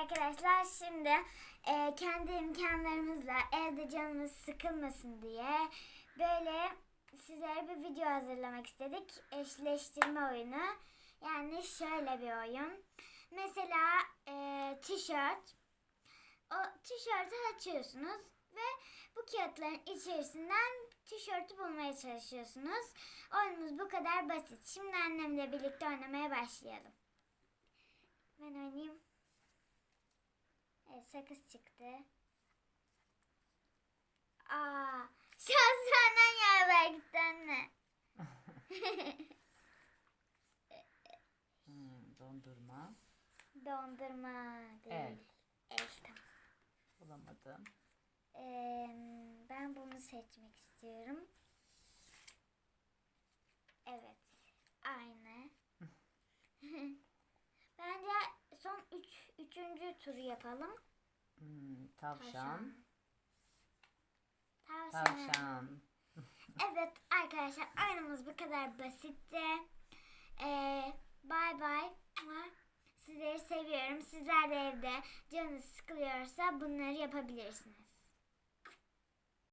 arkadaşlar şimdi e, kendi imkanlarımızla evde canımız sıkılmasın diye böyle sizlere bir video hazırlamak istedik. Eşleştirme oyunu. Yani şöyle bir oyun. Mesela e, tişört. O tişörtü açıyorsunuz ve bu kağıtların içerisinden tişörtü bulmaya çalışıyorsunuz. Oyunumuz bu kadar basit. Şimdi annemle birlikte oynamaya başlayalım. Ben oynayayım. Evet sakız çıktı. Aa, şans senden yaver gitti anne. Hmm, dondurma. Dondurma değil. El. El tamam. Bulamadım. Ee, ben bunu seçmek istiyorum. Evet. Aynı. Bence son üç, üçüncü turu yapalım. Hmm, tavşan. Tavşan. Tavşan. Evet arkadaşlar oyunumuz bu kadar basitti. Ee, bye bye. Sizleri seviyorum. Sizler de evde canınız sıkılıyorsa bunları yapabilirsiniz.